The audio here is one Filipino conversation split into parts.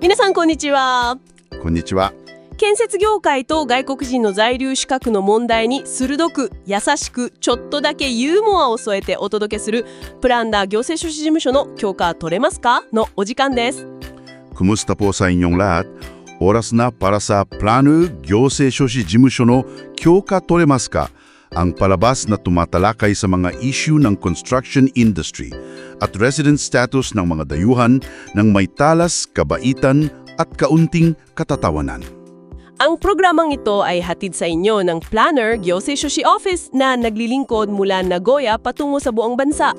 皆さんこんにちはこんにちは。建設業界と外国人の在留資格の問題に鋭く優しくちょっとだけユーモアを添えてお届けするプランダー行政書士事務所の許可取れますか？のお時間です Kumusta po sa inyong lahat? Oras na para sa Plano Gyose Shoshi Jimusho no Kyoka Toremasu ka? Ang palabas na tumatalakay sa mga issue ng construction industry at resident status ng mga dayuhan ng may talas, kabaitan at kaunting katatawanan. Ang programang ito ay hatid sa inyo ng Planner Gyosei Shoshi Office na naglilingkod mula Nagoya patungo sa buong bansa.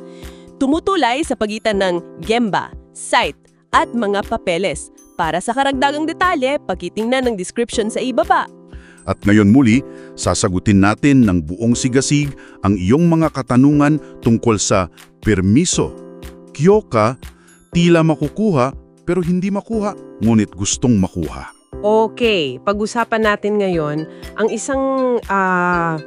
Tumutulay sa pagitan ng Gemba, site at mga papeles. Para sa karagdagang detalye, pakitingnan ng description sa ibaba. At ngayon muli, sasagutin natin ng buong sigasig ang iyong mga katanungan tungkol sa permiso. Kyoka, tila makukuha pero hindi makuha, ngunit gustong makuha. Okay, pag-usapan natin ngayon ang isang ah,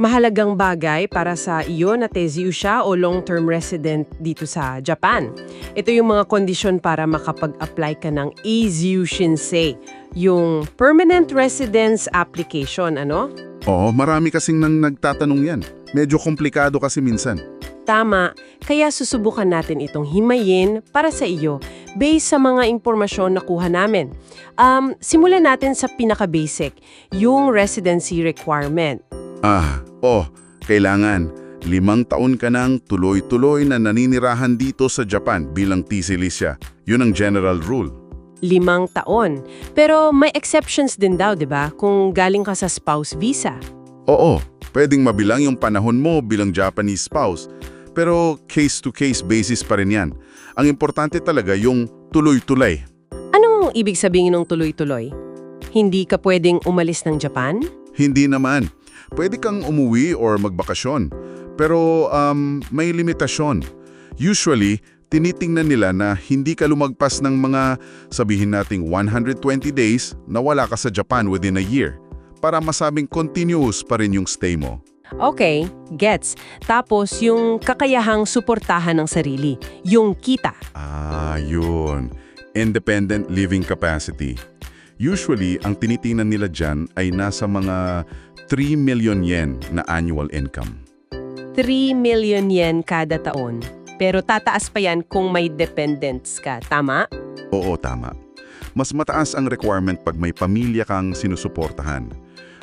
mahalagang bagay para sa iyo na Teziusha o long-term resident dito sa Japan. Ito yung mga kondisyon para makapag-apply ka ng Eziu Shinsei, yung Permanent Residence Application, ano? Oo, marami kasing nang nagtatanong yan. Medyo komplikado kasi minsan. Tama, kaya susubukan natin itong himayin para sa iyo based sa mga impormasyon na kuha namin. Um, simulan natin sa pinaka-basic, yung residency requirement. Ah, oh, kailangan. Limang taon ka nang tuloy-tuloy na naninirahan dito sa Japan bilang Tisilisya. Yun ang general rule. limang taon. Pero may exceptions din daw, di ba? Kung galing ka sa spouse visa. Oo, pwedeng mabilang yung panahon mo bilang Japanese spouse. Pero case-to-case basis pa rin yan. Ang importante talaga yung tuloy-tuloy. Anong ibig sabihin ng tuloy-tuloy? Hindi ka pwedeng umalis ng Japan? Hindi naman. Pwede kang umuwi or magbakasyon. Pero um, may limitasyon. Usually, tinitingnan nila na hindi ka lumagpas ng mga sabihin nating 120 days na wala ka sa Japan within a year para masabing continuous pa rin yung stay mo. Okay, gets. Tapos yung kakayahang suportahan ng sarili, yung kita. Ah, yun. Independent living capacity. Usually, ang tinitingnan nila dyan ay nasa mga 3 million yen na annual income. 3 million yen kada taon. Pero tataas pa yan kung may dependents ka, tama? Oo, tama. Mas mataas ang requirement pag may pamilya kang sinusuportahan.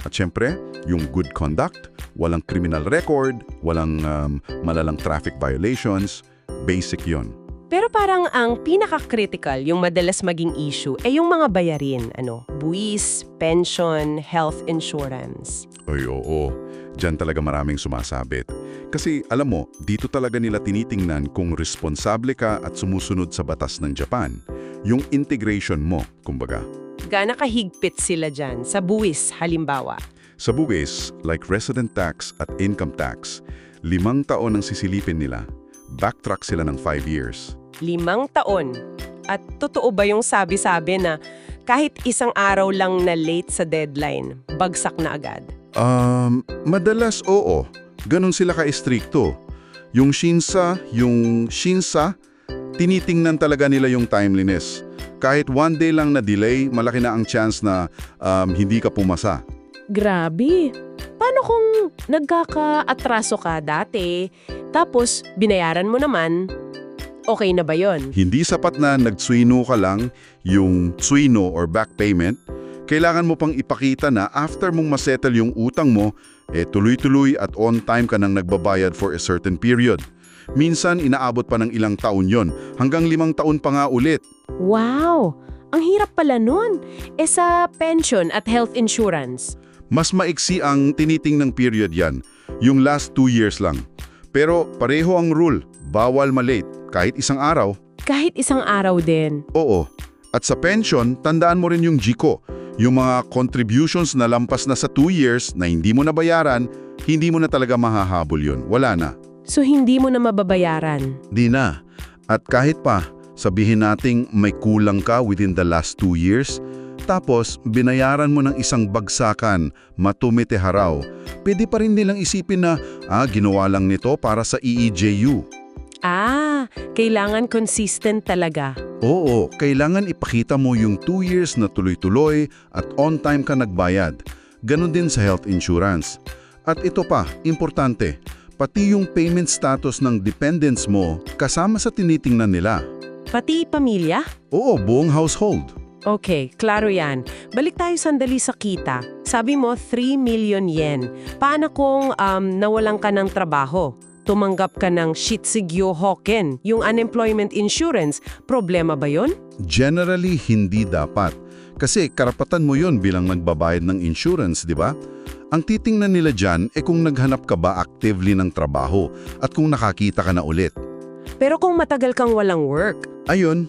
At syempre, yung good conduct, walang criminal record, walang um, malalang traffic violations, basic yon. Pero parang ang pinaka-critical, yung madalas maging issue, ay yung mga bayarin, ano, buwis, pension, health insurance. Ay oo, dyan talaga maraming sumasabit. Kasi alam mo, dito talaga nila tinitingnan kung responsable ka at sumusunod sa batas ng Japan. Yung integration mo, kumbaga. Gana kahigpit sila dyan sa buwis, halimbawa. Sa buwis, like resident tax at income tax, limang taon ang sisilipin nila. Backtrack sila ng 5 years. Limang taon. At totoo ba yung sabi-sabi na kahit isang araw lang na late sa deadline, bagsak na agad? Um, madalas oo. Ganon sila ka-estricto. Yung shinsa, yung shinsa, tinitingnan talaga nila yung timeliness. Kahit one day lang na delay, malaki na ang chance na um, hindi ka pumasa. Grabe. Paano kung nagkaka-atraso ka dati, tapos binayaran mo naman, okay na ba yon? Hindi sapat na nagtsuino ka lang, yung tsuino or back payment, kailangan mo pang ipakita na after mong masettle yung utang mo, eh tuloy-tuloy at on time ka nang nagbabayad for a certain period. Minsan, inaabot pa ng ilang taon yon, hanggang limang taon pa nga ulit. Wow! Ang hirap pala nun. E sa pension at health insurance. Mas maiksi ang tinitingnang period yan, yung last two years lang. Pero pareho ang rule, bawal malate, kahit isang araw. Kahit isang araw din. Oo. At sa pension, tandaan mo rin yung GICO, yung mga contributions na lampas na sa two years na hindi mo nabayaran, hindi mo na talaga mahahabol yun. Wala na. So hindi mo na mababayaran. Di na. At kahit pa, sabihin nating may kulang ka within the last two years, tapos binayaran mo ng isang bagsakan, matumite haraw, pwede pa rin nilang isipin na, ah, ginawa lang nito para sa EEJU. Ah, Kailangan consistent talaga. Oo, kailangan ipakita mo yung 2 years na tuloy-tuloy at on-time ka nagbayad. Ganon din sa health insurance. At ito pa, importante, pati yung payment status ng dependents mo kasama sa tinitingnan nila. Pati pamilya? Oo, buong household. Okay, klaro yan. Balik tayo sandali sa kita. Sabi mo, 3 million yen. Paano kung um, nawalan ka ng trabaho? Tumanggap ka ng Shitsigyo Hoken, yung unemployment insurance. Problema ba yon? Generally, hindi dapat. Kasi karapatan mo yon bilang nagbabayad ng insurance, di ba? Ang titingnan nila dyan e kung naghanap ka ba actively ng trabaho at kung nakakita ka na ulit. Pero kung matagal kang walang work, Ayun,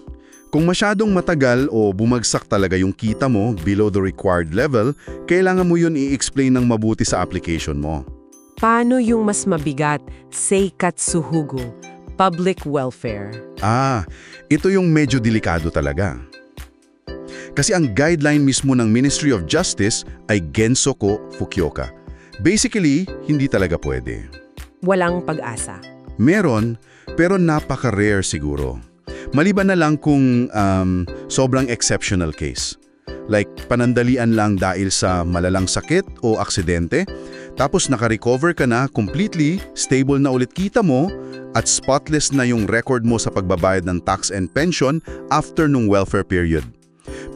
kung masyadong matagal o bumagsak talaga yung kita mo below the required level, kailangan mo yun i-explain ng mabuti sa application mo. paano yung mas mabigat? Seikatsuhugo, public welfare. Ah, ito yung medyo delikado talaga. Kasi ang guideline mismo ng Ministry of Justice ay Gensoko Fukioka. Basically, hindi talaga pwede. Walang pag-asa. Meron, pero napaka-rare siguro. Maliban na lang kung um, sobrang exceptional case. Like panandalian lang dahil sa malalang sakit o aksidente, tapos naka-recover ka na completely, stable na ulit kita mo, at spotless na yung record mo sa pagbabayad ng tax and pension after nung welfare period.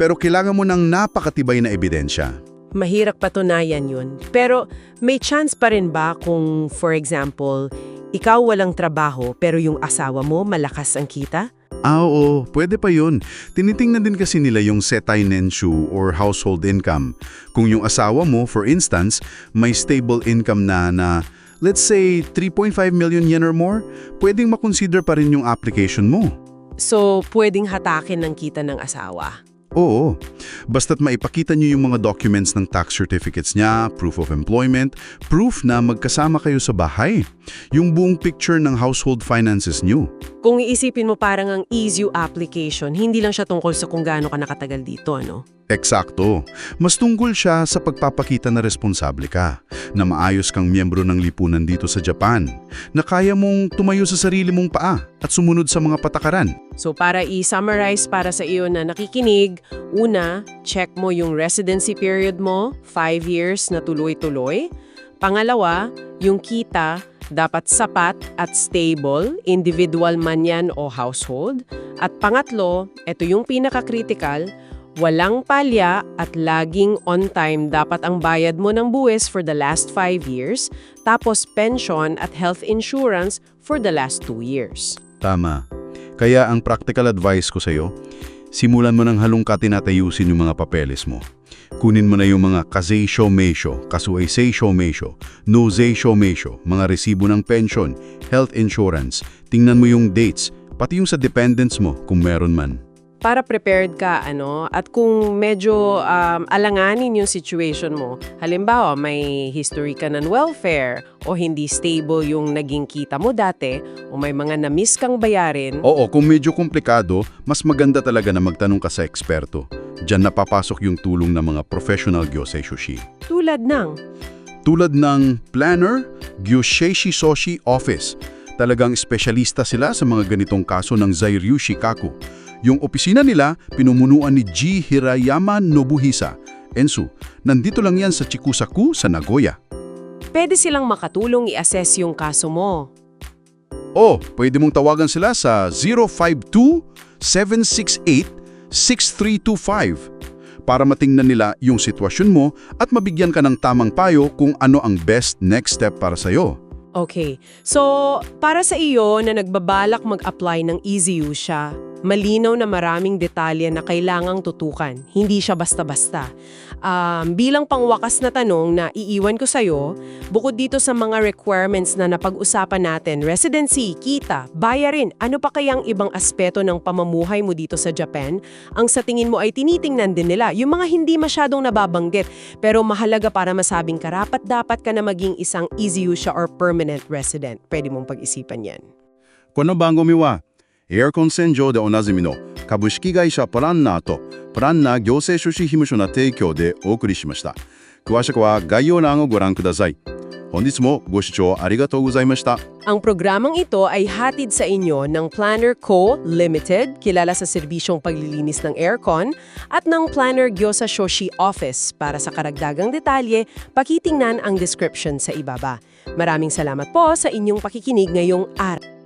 Pero kailangan mo ng napakatibay na ebidensya. Mahirap patunayan yun. Pero may chance pa rin ba kung, for example, ikaw walang trabaho pero yung asawa mo malakas ang kita? Ah, oo. Pwede pa yun. Tinitingnan din kasi nila yung setay nenshu or household income. Kung yung asawa mo, for instance, may stable income na na, let's say, 3.5 million yen or more, pwedeng makonsider pa rin yung application mo. So, pwedeng hatakin ng kita ng asawa. Oo. Basta't maipakita niyo yung mga documents ng tax certificates niya, proof of employment, proof na magkasama kayo sa bahay, yung buong picture ng household finances niyo. Kung iisipin mo parang ang EASU application, hindi lang siya tungkol sa kung gaano ka nakatagal dito, ano? Eksakto. Mas tungkol siya sa pagpapakita na responsable ka, na maayos kang miyembro ng lipunan dito sa Japan, na kaya mong tumayo sa sarili mong paa at sumunod sa mga patakaran. So para i-summarize para sa iyo na nakikinig, una, check mo yung residency period mo, 5 years na tuloy-tuloy. Pangalawa, yung kita, dapat sapat at stable, individual man yan o household. At pangatlo, ito yung pinaka-critical, walang palya at laging on time dapat ang bayad mo ng buwis for the last 5 years, tapos pension at health insurance for the last 2 years. Tama. Kaya ang practical advice ko sa'yo, simulan mo ng halongkatin at yung mga papeles mo. Kunin mo na yung mga kazei shomeisho, kasuay sei shomeisho, nozei shomeisho, mga resibo ng pension, health insurance. Tingnan mo yung dates, pati yung sa dependents mo kung meron man. para prepared ka, ano, at kung medyo um, alanganin yung situation mo, halimbawa may history ka ng welfare o hindi stable yung naging kita mo dati o may mga na-miss kang bayarin, Oo, kung medyo komplikado, mas maganda talaga na magtanong ka sa eksperto. Diyan napapasok yung tulong ng mga professional gyosei shushi. tulad ng Tulad ng Planner Gyoseishi Soshi Office. Talagang espesyalista sila sa mga ganitong kaso ng Zairyu Shikaku. Yung opisina nila, pinumunuan ni G. Hirayama Nobuhisa. Ensu, nandito lang yan sa Chikusaku sa Nagoya. pwede silang makatulong i-assess yung kaso mo. O, pwede mong tawagan sila sa 052-768-6325 para matingnan nila yung sitwasyon mo at mabigyan ka ng tamang payo kung ano ang best next step para sa'yo. Okay. So, para sa iyo na nagbabalak mag-apply ng EasyU siya, malinaw na maraming detalye na kailangang tutukan. Hindi siya basta-basta. Um, bilang pangwakas na tanong na iiwan ko sa'yo, bukod dito sa mga requirements na napag-usapan natin, residency, kita, bayarin, ano pa kayang ibang aspeto ng pamamuhay mo dito sa Japan, ang sa tingin mo ay tinitingnan din nila, yung mga hindi masyadong nababanggit, pero mahalaga para masabing karapat-dapat ka na maging isang easy or permanent resident. Pwede mong pag-isipan yan. Kung ano ba ang gumiwa? エアコン洗浄でおなじみの株式会社プランナーとプランナー行政書士事務所の提供でお送りしました詳しくは概要欄をご覧ください本日もご視聴ありがとうございました。Ang programang ito ay hatid sa inyo ng Planner Co. Limited, kilala sa serbisyong paglilinis ng aircon, at ng Planner Gyosa Shoshi Office. Para sa karagdagang detalye, pakitingnan ang description sa ibaba. Maraming salamat po sa inyong pakikinig ngayong araw.